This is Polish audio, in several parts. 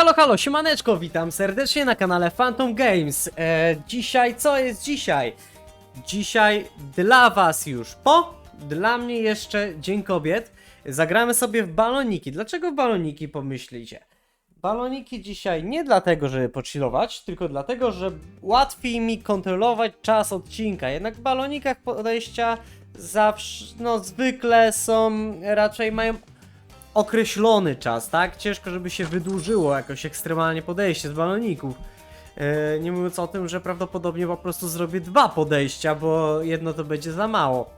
Halo, halo, siemaneczko, witam serdecznie na kanale Phantom Games. E, dzisiaj, co jest dzisiaj? Dzisiaj dla was już po, dla mnie jeszcze Dzień Kobiet. Zagramy sobie w baloniki. Dlaczego baloniki pomyślicie? Baloniki dzisiaj nie dlatego, żeby pochillować, tylko dlatego, że łatwiej mi kontrolować czas odcinka. Jednak w balonikach podejścia zawsze, no zwykle są, raczej mają określony czas, tak? Ciężko, żeby się wydłużyło jakoś ekstremalnie podejście z baloników. E, nie mówiąc o tym, że prawdopodobnie po prostu zrobię dwa podejścia, bo jedno to będzie za mało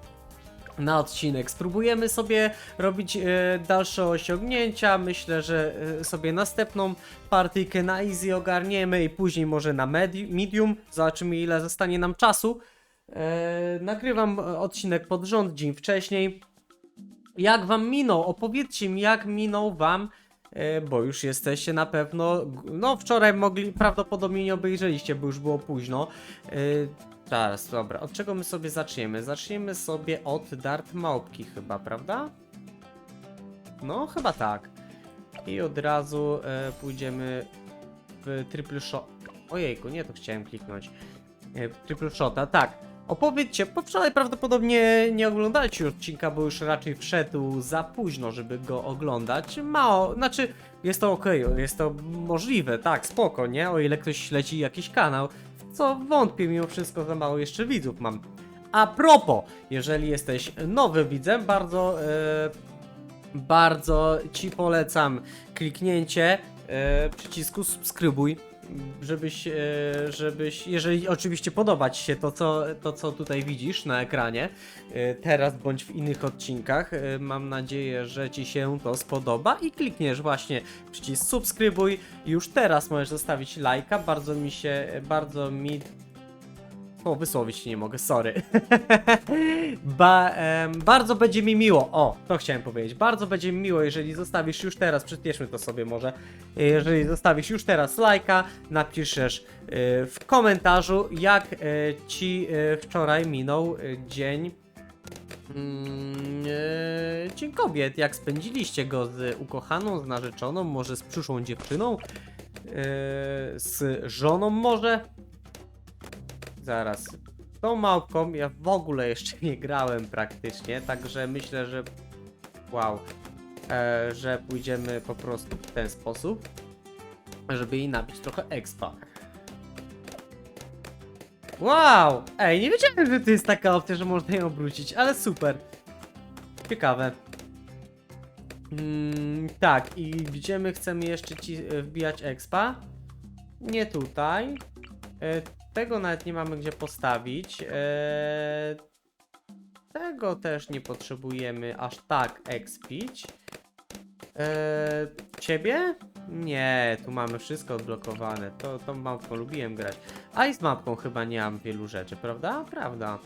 na odcinek. Spróbujemy sobie robić e, dalsze osiągnięcia. Myślę, że e, sobie następną partyjkę na easy ogarniemy i później może na medi- medium. Zobaczymy ile zostanie nam czasu. Nagrywam odcinek pod rząd dzień wcześniej. Jak wam minął? Opowiedzcie mi, jak minął wam, e, bo już jesteście na pewno. No, wczoraj mogli, prawdopodobnie nie obejrzeliście, bo już było późno. E, Teraz, dobra, od czego my sobie zaczniemy? Zaczniemy sobie od Dart Małpki, chyba, prawda? No, chyba tak. I od razu e, pójdziemy w triple shot. Ojejku, nie to chciałem kliknąć. Triple shota, tak. Opowiedzcie, bo wczoraj prawdopodobnie nie oglądaliście odcinka, bo już raczej wszedł za późno, żeby go oglądać. Mało, znaczy jest to ok, jest to możliwe, tak, spoko, nie? O ile ktoś śledzi jakiś kanał, co wątpię, mimo wszystko za mało jeszcze widzów mam. A propos, jeżeli jesteś nowym widzem, bardzo, e, bardzo Ci polecam kliknięcie e, przycisku subskrybuj, żebyś, e, żebyś, jeżeli oczywiście podoba Ci się to co, to, co tutaj widzisz na ekranie, e, teraz bądź w innych odcinkach, e, mam nadzieję, że Ci się to spodoba i klikniesz właśnie przycisk subskrybuj. Już teraz możesz zostawić lajka, bardzo mi się, bardzo mi o, wysłowić się nie mogę, sorry. ba, bardzo będzie mi miło, o, to chciałem powiedzieć. Bardzo będzie mi miło, jeżeli zostawisz już teraz, przyspieszmy to sobie może. Jeżeli zostawisz już teraz lajka, napiszesz y, w komentarzu, jak y, ci y, wczoraj minął y, dzień. Mm, y, Dzień kobiet, jak spędziliście go z ukochaną, z narzeczoną, może z przyszłą dziewczyną, y, z żoną może. Zaraz. Tą małpką ja w ogóle jeszcze nie grałem praktycznie, także myślę, że wow, e, że pójdziemy po prostu w ten sposób, żeby jej nabić trochę expa. Wow! Ej, nie wiedziałem, że to jest taka opcja, że można ją obrócić, ale super. Ciekawe. Mm, tak, i gdzie my chcemy jeszcze ci e, wbijać expa? Nie tutaj. Tego nawet nie mamy gdzie postawić. Eee, tego też nie potrzebujemy aż tak expić. Eee, ciebie? Nie, tu mamy wszystko odblokowane. To, tą mapką lubiłem grać. A i z mapką chyba nie mam wielu rzeczy, prawda? Prawda.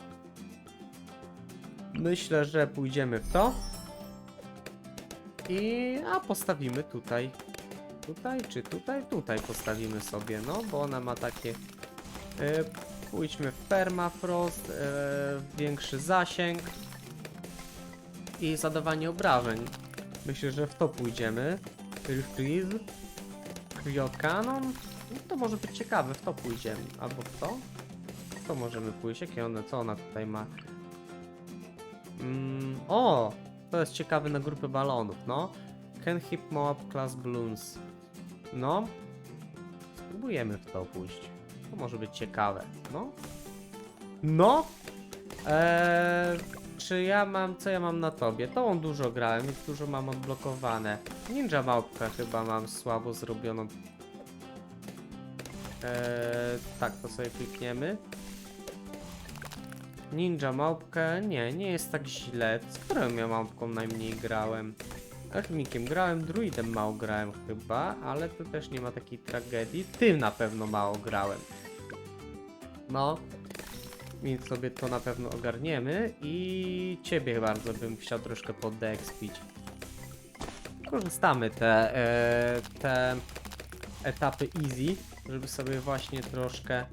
Myślę, że pójdziemy w to. I... a postawimy tutaj. Tutaj czy tutaj? Tutaj postawimy sobie, no, bo ona ma takie Pójdźmy w permafrost, e, większy zasięg i zadawanie obrażeń. Myślę, że w to pójdziemy. Freeze, Cryocanon. No to może być ciekawe, w to pójdziemy. Albo w to? W to możemy pójść. Jakie one, co ona tutaj ma? Mm, o! To jest ciekawe na grupę balonów, no. Can hip mob class balloons. No. Spróbujemy w to pójść. To może być ciekawe. No. No. Eee, czy ja mam. Co ja mam na tobie? To on dużo grałem, więc dużo mam odblokowane. Ninja małpkę chyba mam słabo zrobioną. Eee, tak, to sobie klikniemy. Ninja małpkę. Nie, nie jest tak źle. Z którą ja małpką najmniej grałem? Alchemikiem grałem, druidem mało grałem chyba, ale to też nie ma takiej tragedii. Tym na pewno mało grałem. No, więc sobie to na pewno ogarniemy i ciebie bardzo bym chciał troszkę podexpić. Korzystamy te, e, te etapy easy, żeby sobie właśnie troszkę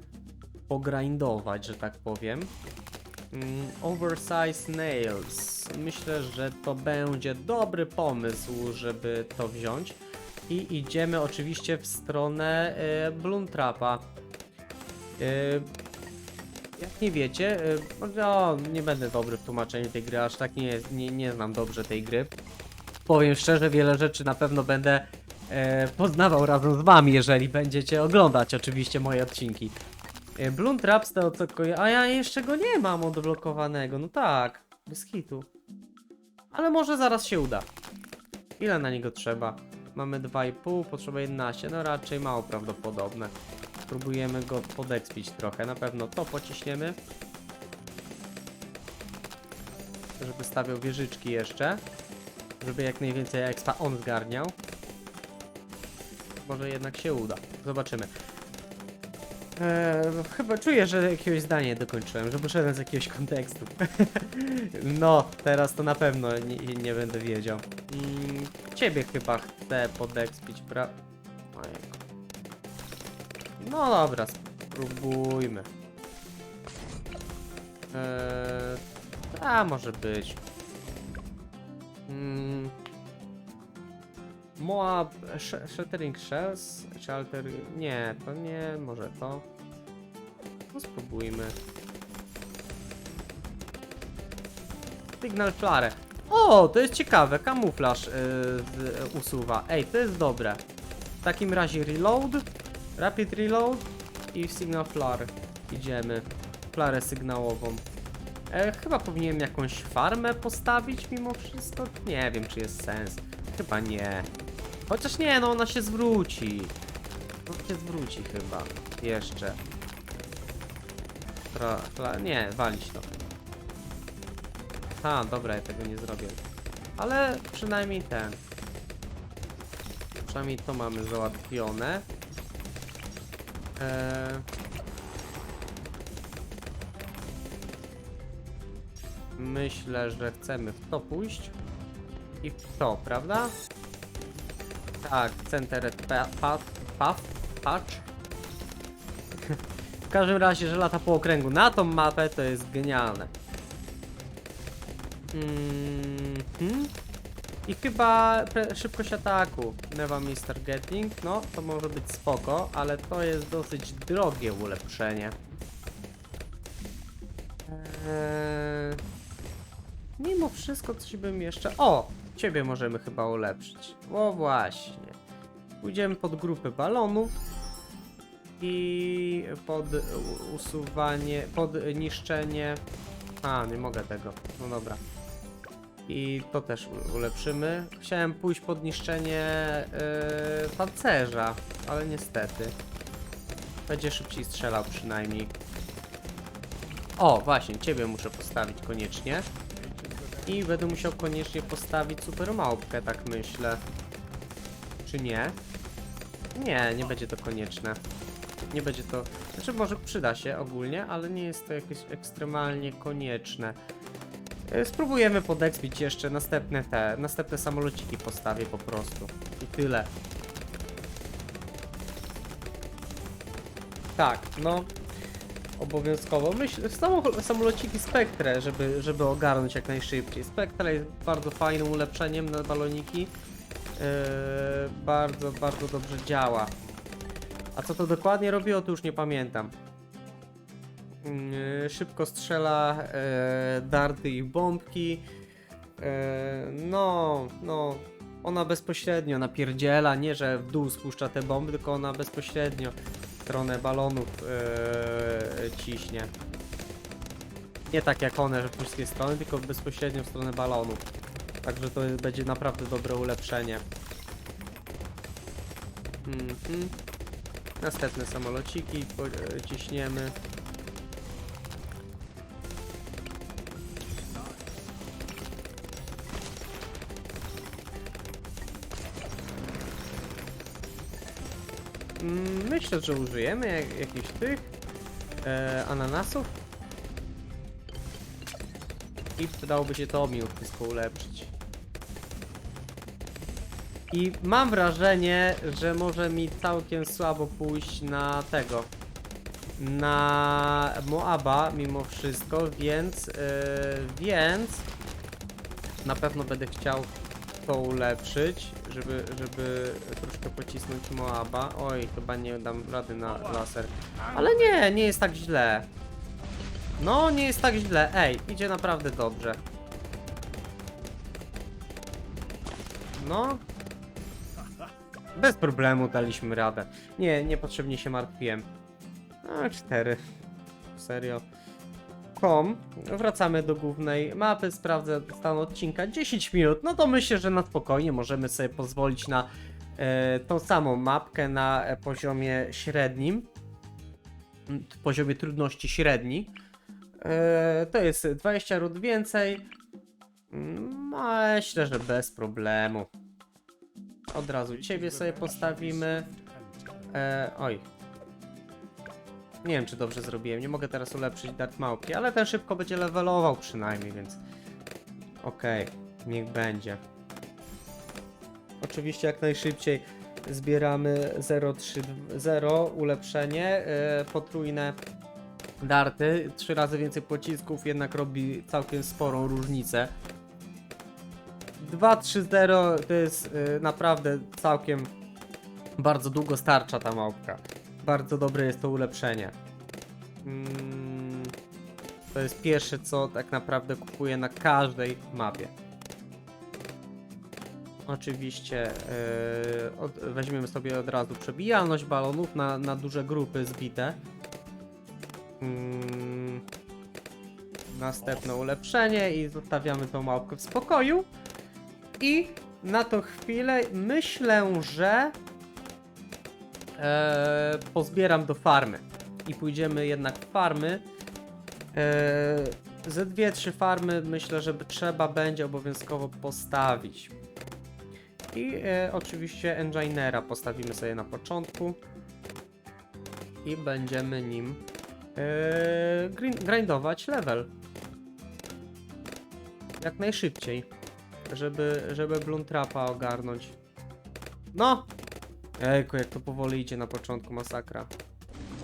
pogrindować, że tak powiem. Mm, Oversize Nails. Myślę, że to będzie dobry pomysł, żeby to wziąć. i idziemy oczywiście w stronę e, Bloomtrapa. E, jak nie wiecie, e, no, nie będę dobry w tłumaczeniu tej gry, aż tak nie, nie, nie znam dobrze tej gry. Powiem szczerze, wiele rzeczy na pewno będę poznawał razem z wami, jeżeli będziecie oglądać oczywiście moje odcinki. E, Bloom Trap z tego co. A ja jeszcze go nie mam odblokowanego, no tak, bez. Ale może zaraz się uda. Ile na niego trzeba? Mamy 2,5, potrzeba 11, no raczej mało prawdopodobne. Spróbujemy go podekspić trochę, na pewno to pociśniemy. Żeby stawiał wieżyczki jeszcze. Żeby jak najwięcej expa on zgarniał. Może jednak się uda. Zobaczymy. Eee, chyba czuję, że jakiegoś zdania nie dokończyłem, że poszedłem z jakiegoś kontekstu. no, teraz to na pewno nie, nie będę wiedział. Mm, ciebie chyba chcę podekspić, pra... Ojejku. No dobra, spróbujmy. Eee, a może być. Mm. Moab Sh- Shattering Shells? Shelter... Nie, to nie, może to. No spróbujmy. Signal Flare. O, to jest ciekawe, kamuflaż yy, usuwa. Ej, to jest dobre. W takim razie reload, rapid reload i signal flare. Idziemy. Flarę sygnałową. E, chyba powinienem jakąś farmę postawić mimo wszystko. Nie wiem, czy jest sens. Chyba nie. Chociaż nie, no ona się zwróci. No się zwróci chyba. Jeszcze. Tra, tra, nie, walić to. Ha, dobra, ja tego nie zrobię. Ale przynajmniej ten. Przynajmniej to mamy załatwione. Eee... Myślę, że chcemy w to pójść. I w to, prawda? Tak, Centered pa- Path, path, Patch. w każdym razie, że lata po okręgu na tą mapę, to jest genialne. Mhm. I chyba szybkość ataku. Never miss targeting. No, to może być spoko, ale to jest dosyć drogie ulepszenie. Eee... Mimo wszystko coś bym jeszcze... O! Ciebie możemy chyba ulepszyć. O właśnie. Pójdziemy pod grupę balonów. I pod usuwanie, pod niszczenie... A, nie mogę tego. No dobra. I to też ulepszymy. Chciałem pójść pod niszczenie yy, pancerza, ale niestety. Będzie szybciej strzelał przynajmniej. O, właśnie, ciebie muszę postawić koniecznie. I będę musiał koniecznie postawić super małpkę, tak myślę. Czy nie? Nie, nie będzie to konieczne. Nie będzie to... Znaczy może przyda się ogólnie, ale nie jest to jakieś ekstremalnie konieczne. E, Spróbujemy podekspić jeszcze następne te, następne samolociki postawię po prostu. I tyle. Tak, no. Obowiązkowo. Myślę, samo- samolociki Spectre, żeby, żeby ogarnąć jak najszybciej. Spectre jest bardzo fajnym ulepszeniem na baloniki. Yy, bardzo, bardzo dobrze działa. A co to dokładnie robiło, to już nie pamiętam. Yy, szybko strzela yy, darty i bombki. Yy, no, no. Ona bezpośrednio napierdziela, nie że w dół spuszcza te bomby, tylko ona bezpośrednio stronę balonów yy, ciśnie. Nie tak jak one, że w wszystkie strony, tylko bezpośrednio w stronę balonów. Także to jest, będzie naprawdę dobre ulepszenie. Mhm. Następne samolociki e, ciśniemy. Myślę, że użyjemy jak, jakichś tych e, ananasów. I przydałoby się to mimo wszystko ulepszyć. I mam wrażenie, że może mi całkiem słabo pójść na tego. Na Moaba mimo wszystko, więc, yy, więc na pewno będę chciał to ulepszyć, żeby, żeby troszkę pocisnąć Moaba. Oj, chyba nie dam rady na laser. Ale nie, nie jest tak źle. No, nie jest tak źle. Ej, idzie naprawdę dobrze. No. Bez problemu daliśmy radę. Nie, niepotrzebnie się martwiłem. A, cztery. Serio. Kom. Wracamy do głównej mapy, sprawdzę stan odcinka 10 minut. No to myślę, że na spokojnie możemy sobie pozwolić na e, tą samą mapkę na e, poziomie średnim. Mm, Poziomie trudności średni. E, to jest 20 rund więcej. Mm, Myślę, że bez problemu. Od razu ciebie sobie postawimy. E, oj. Nie wiem, czy dobrze zrobiłem. Nie mogę teraz ulepszyć Dart Małpki, ale ten szybko będzie levelował przynajmniej, więc... Okej, niech będzie. Oczywiście jak najszybciej zbieramy 030 ulepszenie, e, potrójne darty. Trzy razy więcej pocisków jednak robi całkiem sporą różnicę. 2-3-0 to jest y, naprawdę całkiem bardzo długo starcza ta małpka. Bardzo dobre jest to ulepszenie. Mm, to jest pierwsze co tak naprawdę kupuję na każdej mapie. Oczywiście y, od, weźmiemy sobie od razu przebijalność balonów na, na duże grupy zbite. Mm, następne ulepszenie i zostawiamy tą małpkę w spokoju. I na tą chwilę myślę, że e, pozbieram do farmy. I pójdziemy jednak w farmy. E, ze dwie, trzy farmy myślę, że trzeba będzie obowiązkowo postawić. I e, oczywiście Enginera postawimy sobie na początku. I będziemy nim e, grin- grindować level. Jak najszybciej żeby, żeby Bluntrapa ogarnąć. No! Ejku, jak to powoli idzie na początku, masakra.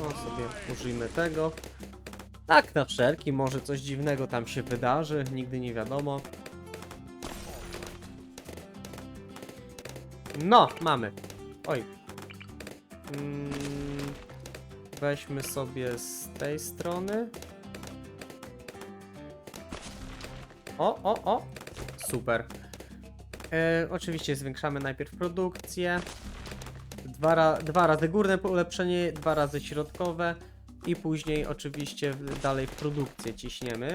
O, sobie użyjmy tego. Tak, na wszelki, może coś dziwnego tam się wydarzy, nigdy nie wiadomo. No, mamy. Oj. Mm, weźmy sobie z tej strony. O, o, o! Super. E, oczywiście zwiększamy najpierw produkcję. Dwa, ra dwa razy górne ulepszenie, dwa razy środkowe. I później oczywiście dalej w produkcję ciśniemy.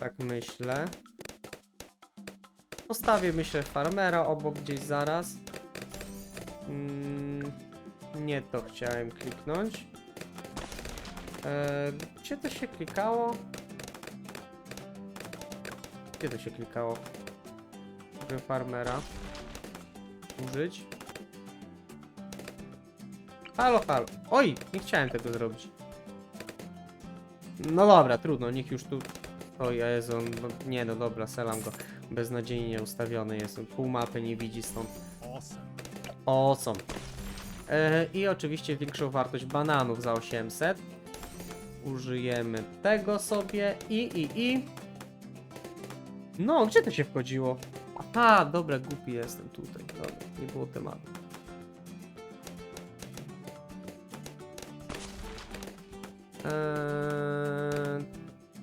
Tak myślę. Postawię myślę farmera obok gdzieś zaraz. Mm, nie to chciałem kliknąć. E, gdzie to się klikało? Gdzie to się klikało? Żeby farmera użyć. Halo, halo. Oj, nie chciałem tego zrobić. No dobra, trudno, niech już tu... O Jezu, no, nie no dobra, selam go. Beznadziejnie ustawiony jest, pół mapy nie widzi stąd. Awesome. E, I oczywiście większą wartość bananów za 800. Użyjemy tego sobie i, i, i. No, gdzie to się wchodziło? Aha, dobra, głupi jestem tutaj. Dobra, nie było tematu. Eee,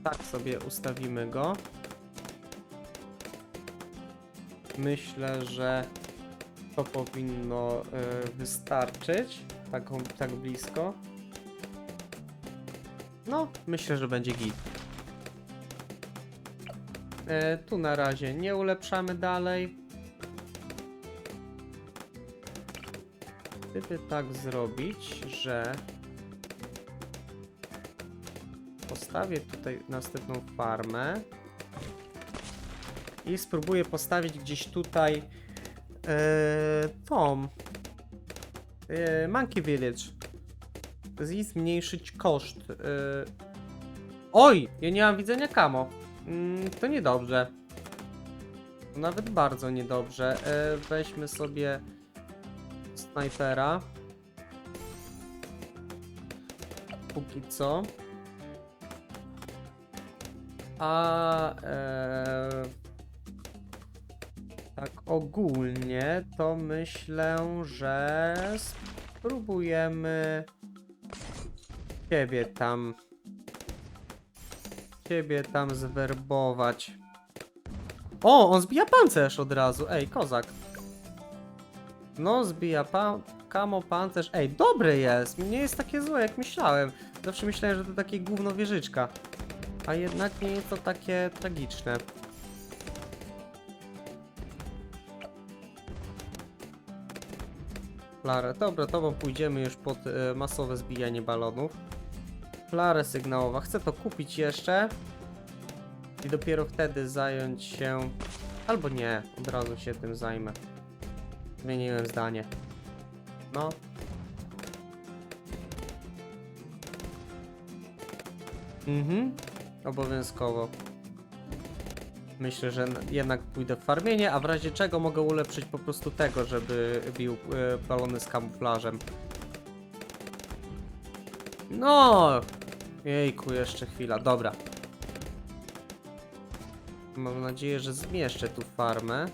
tak sobie ustawimy go. Myślę, że to powinno e, wystarczyć. Tak, tak blisko. No, myślę, że będzie git. E, tu na razie nie ulepszamy dalej. Gdyby tak zrobić, że postawię tutaj następną farmę i spróbuję postawić gdzieś tutaj e, tą e, Monkey Village i zmniejszyć koszt. E, oj, ja nie mam widzenia kamo. Mm, to niedobrze. Nawet bardzo niedobrze. E, weźmy sobie snajpera. Póki co. A e, Tak ogólnie to myślę, że spróbujemy ciebie tam ciebie tam zwerbować. O, on zbija pancerz od razu. Ej, kozak. No, zbija pa kamo pancerz. Ej, dobry jest. Nie jest takie złe, jak myślałem. Zawsze myślałem, że to takie gówno wieżyczka. A jednak nie jest to takie tragiczne. Flarę. Dobra, tobą pójdziemy już pod e, masowe zbijanie balonów. Flarę sygnałowa. Chcę to kupić jeszcze. I dopiero wtedy zająć się... Albo nie, od razu się tym zajmę. Zmieniłem zdanie. No. Mhm. Obowiązkowo. Myślę, że jednak pójdę w farmienie, a w razie czego mogę ulepszyć po prostu tego, żeby bił e, balony z kamuflażem. No! Jejku, jeszcze chwila, dobra. Mam nadzieję, że zmieszczę tu farmę.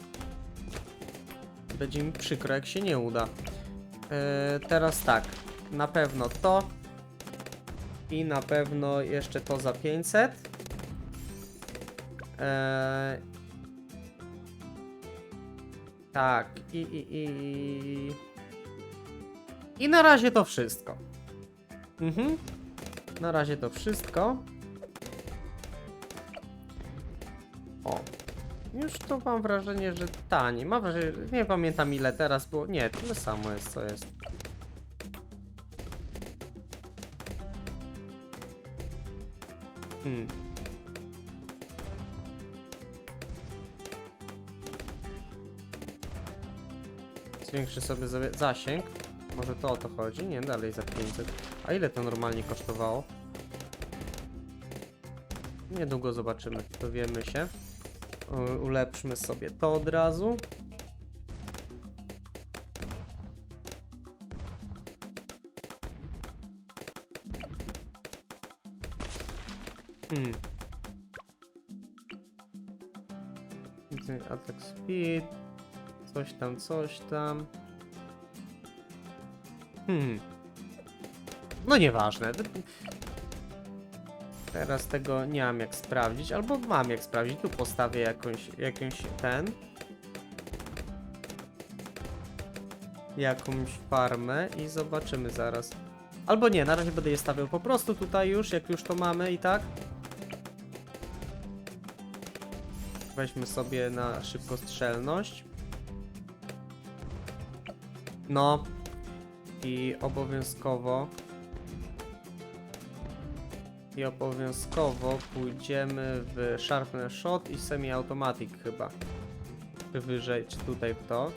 Będzie mi przykro, jak się nie uda. E, teraz tak, na pewno to. I na pewno jeszcze to za 500. Eee... Tak, i, i, i. I na razie to wszystko. Mhm. Na razie to wszystko. O. Już to mam wrażenie, że taniej. Mam wrażenie, nie pamiętam ile teraz było. Nie, tyle samo jest, co jest. Hmm. Zwiększy sobie zasięg. Może to o to chodzi? Nie, dalej za 500. A ile to normalnie kosztowało? Niedługo zobaczymy, dowiemy się. Ulepszmy sobie to od razu. Hmm. Attack speed. Coś tam, coś tam. Hmm. No nieważne. Teraz tego nie mam jak sprawdzić, albo mam jak sprawdzić. Tu postawię jakąś, jakąś ten. Jakąś farmę i zobaczymy zaraz. Albo nie, na razie będę je stawiał po prostu tutaj już, jak już to mamy i tak. Weźmy sobie na szybkostrzelność. No. I obowiązkowo. I obowiązkowo pójdziemy w Sharpner Shot i Semi-Automatic chyba. Wyżej, czy tutaj w to.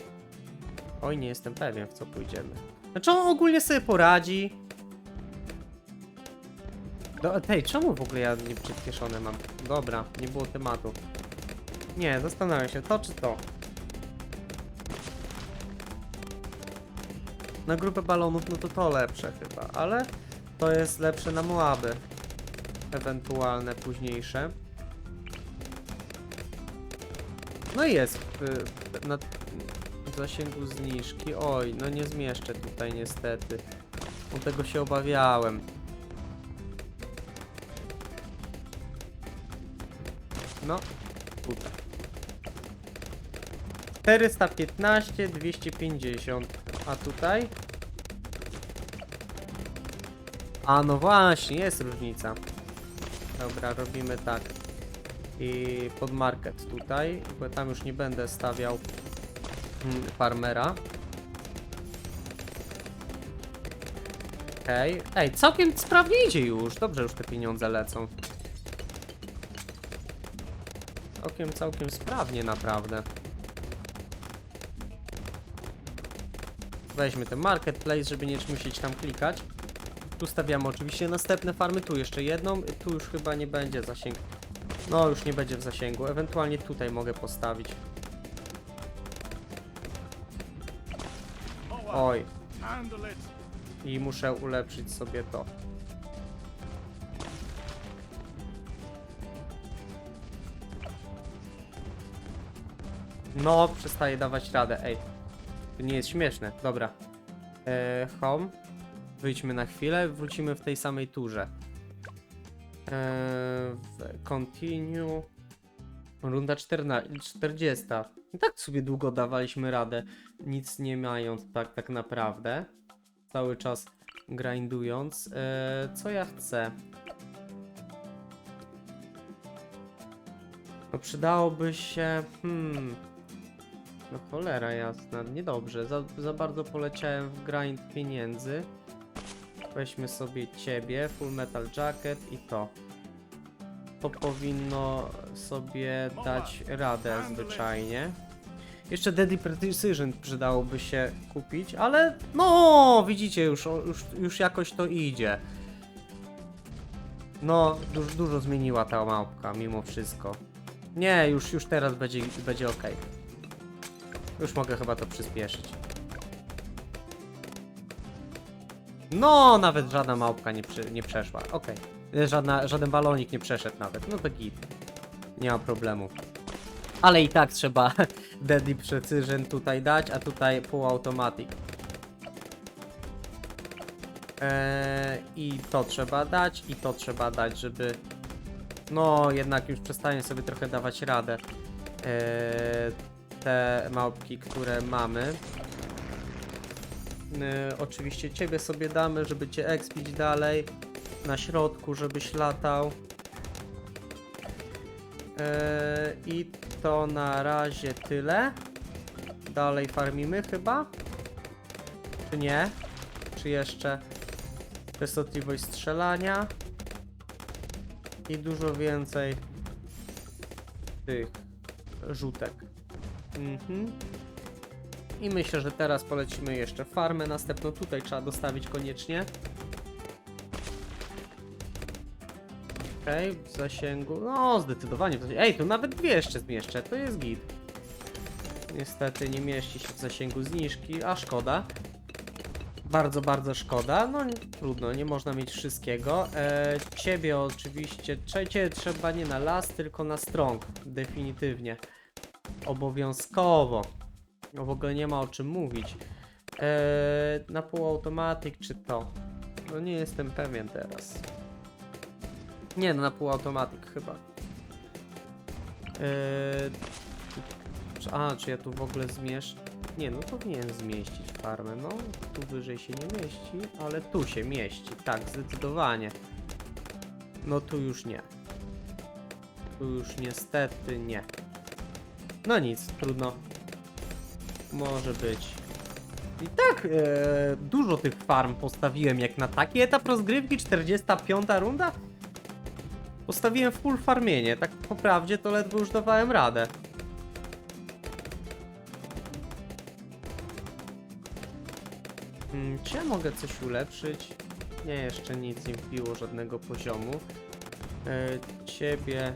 Oj, nie jestem pewien w co pójdziemy. Znaczy on ogólnie sobie poradzi. Do, czemu w ogóle ja nie przyspieszone mam? Dobra, nie było tematu. Nie, zastanawiam się, to czy to? Na grupę balonów, no to to lepsze chyba, ale to jest lepsze na Moaby. Ewentualne późniejsze. No i jest y, na w zasięgu zniżki. Oj, no nie zmieszczę tutaj niestety. O tego się obawiałem. No, tutaj. 415, 250. A tutaj? A no właśnie, jest różnica. Dobra, robimy tak. I pod market tutaj, bo tam już nie będę stawiał mm, farmera. Okej. Ej, całkiem sprawnie idzie już. Dobrze już te pieniądze lecą. Całkiem, całkiem sprawnie naprawdę. Weźmy ten marketplace, żeby nie musieć tam klikać. Tu stawiamy oczywiście następne farmy, tu jeszcze jedną, tu już chyba nie będzie zasięg. No, już nie będzie w zasięgu, ewentualnie tutaj mogę postawić. Oj, i muszę ulepszyć sobie to. No, przestaje dawać radę, ej. To nie jest śmieszne, dobra. E, home. Wyjdźmy na chwilę, wrócimy w tej samej turze. E, continue. Runda 14, 40. I tak sobie długo dawaliśmy radę, nic nie mając tak, tak naprawdę. Cały czas grindując. E, co ja chcę? No przydałoby się... Hmm... No cholera jasna, niedobrze. Za, za bardzo poleciałem w grind pieniędzy. Weźmy sobie ciebie, Full Metal Jacket i to. To powinno sobie dać radę zwyczajnie. Jeszcze Deadly Precision przydałoby się kupić, ale no widzicie już, już, już jakoś to idzie. No, dużo, dużo zmieniła ta małpka mimo wszystko. Nie, już, już teraz będzie, będzie ok. Już mogę chyba to przyspieszyć. No, nawet żadna małpka nie, przy, nie przeszła. Okej. Żadna, żaden balonik nie przeszedł nawet. No to git. Nie ma problemu. Ale i tak trzeba Deadly Precision tutaj dać, a tutaj półautomatic. Eee, I to trzeba dać, i to trzeba dać, żeby no jednak już przestanie sobie trochę dawać radę. Eee, te małpki, które mamy. Eee, oczywiście ciebie sobie damy, żeby cię expić dalej. Na środku, żebyś latał. Eee, I to na razie tyle. Dalej farmimy chyba? Czy nie? Czy jeszcze częstotliwość strzelania? I dużo więcej tych rzutek. Mhm. I myślę, że teraz polecimy jeszcze farmę następną. Tutaj trzeba dostawić koniecznie. Okej, w zasięgu. No, zdecydowanie. w zasięgu. Ej, tu nawet dwie jeszcze zmieszczę. To jest git. Niestety nie mieści się w zasięgu zniżki, a szkoda. Bardzo, bardzo szkoda. No trudno, nie można mieć wszystkiego. E, ciebie oczywiście, ciebie trzeba nie na las, tylko na strong. Definitywnie. Obowiązkowo. No w ogóle nie ma o czym mówić. E, na półautomatyk czy to? No nie jestem pewien teraz. Nie, no na półautomatyk chyba. E, czy- a, czy ja tu w ogóle zmieszczę? Nie, no powinien zmieścić farmę. No, tu wyżej się nie mieści, ale tu się mieści. Tak, zdecydowanie. No tu już nie. Tu już niestety nie. No nic, trudno. Może być. I tak e, dużo tych farm postawiłem jak na taki etap rozgrywki, 45 runda. Postawiłem full farmienie, tak po prawdzie to ledwo już dawałem radę. Hmm, czy ja mogę coś ulepszyć? Nie, jeszcze nic nie wbiło żadnego poziomu. E, ciebie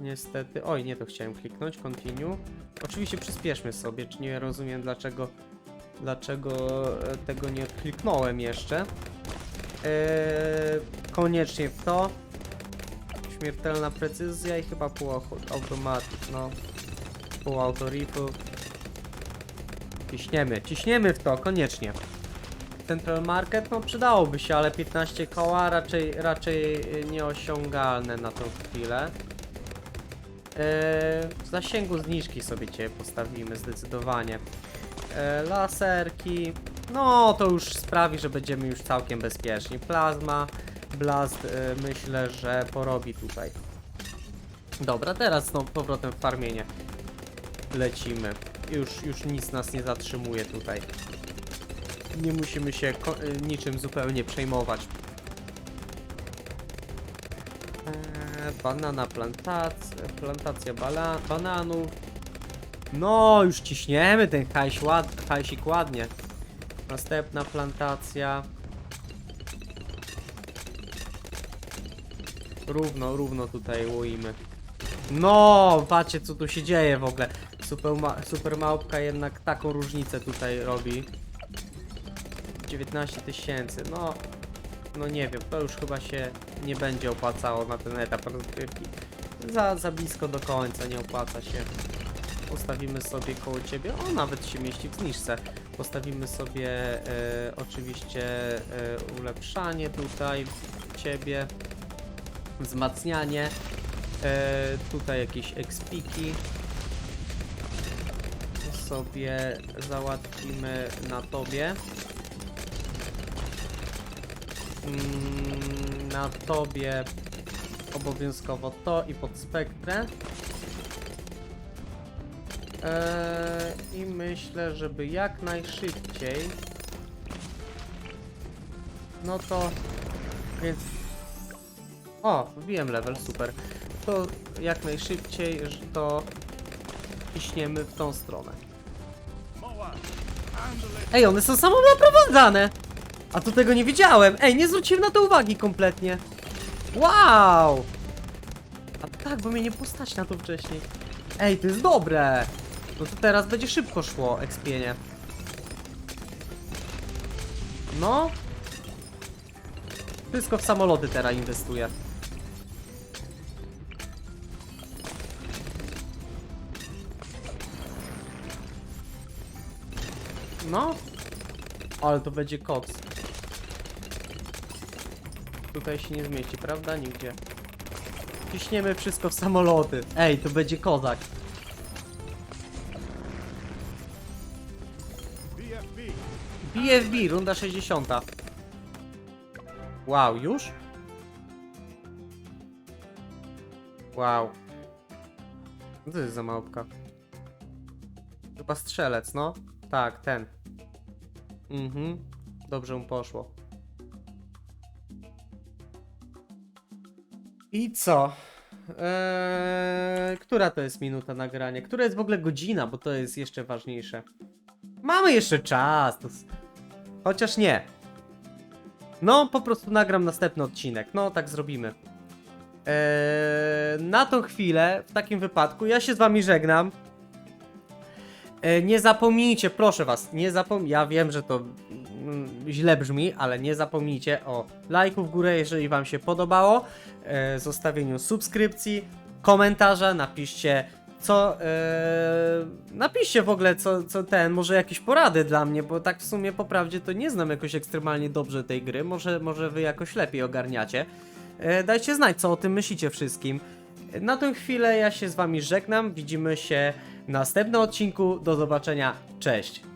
niestety... Oj, nie to chciałem kliknąć, continue. Oczywiście przyspieszmy sobie, czy nie rozumiem dlaczego dlaczego e, tego nie kliknąłem jeszcze. E, koniecznie w to. Śmiertelna precyzja i chyba półautomatyk, no. Półauto rifle. Ciśniemy, ciśniemy w to, koniecznie. Central Market, no przydałoby się, ale 15 koła raczej, raczej y, nieosiągalne na tą chwilę. Yy, w zasięgu zniżki sobie cię postawimy zdecydowanie. Yy, laserki, no to już sprawi, że będziemy już całkiem bezpieczni. Plazma, Blast yy, myślę, że porobi tutaj. Dobra, teraz no powrotem w farmienie lecimy. Już, już nic nas nie zatrzymuje tutaj. Nie musimy się niczym zupełnie przejmować. Eee, banana plantacja, plantacja bala, bananów. No, już ciśniemy ten hajs ład, hajsik ładnie. Następna plantacja. Równo, równo tutaj łoimy. No, patrzcie co tu się dzieje w ogóle. Super, ma super małpka jednak taką różnicę tutaj robi. 19 tysięcy, no, no nie wiem, to już chyba się nie będzie opłacało na ten etap rozgrywki. Za, za blisko do końca nie opłaca się. postawimy sobie koło ciebie. O, nawet się mieści w zniżce. Postawimy sobie e, oczywiście e, ulepszanie tutaj ciebie, wzmacnianie. E, tutaj jakieś expiki sobie załatwimy na tobie. Mm, na tobie obowiązkowo to i pod spektrę. Eee, I myślę, żeby jak najszybciej. No to. Więc. O, wbiłem level, super. To jak najszybciej że to ciśniemy w tą stronę. Ej, one są samo naprowadzane! A tu tego nie wiedziałem! Ej, nie zwróciłem na to uwagi kompletnie. Wow! A tak, bo mnie nie postać na to wcześniej. Ej, to jest dobre! No to teraz będzie szybko szło, ekspienie. No. Wszystko w samoloty teraz inwestuję. No. Ale to będzie koc. Tutaj się nie zmieści, prawda? Nigdzie. Ciśniemy wszystko w samoloty. Ej, to będzie kozak. BFB. Runda 60. Wow, już? Wow. Co to jest za małpka? Chyba strzelec, no? Tak, ten. Mhm. Dobrze mu poszło. I co? Eee, która to jest minuta nagrania? Która jest w ogóle godzina? Bo to jest jeszcze ważniejsze. Mamy jeszcze czas. To... Chociaż nie. No, po prostu nagram następny odcinek. No, tak zrobimy. Eee, na tą chwilę, w takim wypadku, ja się z wami żegnam. E, nie zapomnijcie, proszę was, nie zapom... Ja wiem, że to źle brzmi, ale nie zapomnijcie o lajku w górę, jeżeli wam się podobało, e, zostawieniu subskrypcji, komentarza, napiszcie co, e, napiszcie w ogóle co, co ten, może jakieś porady dla mnie, bo tak w sumie po prawdzie to nie znam jakoś ekstremalnie dobrze tej gry, może, może wy jakoś lepiej ogarniacie. E, dajcie znać, co o tym myślicie wszystkim. Na tę chwilę ja się z wami żegnam, widzimy się w następnym odcinku, do zobaczenia, cześć!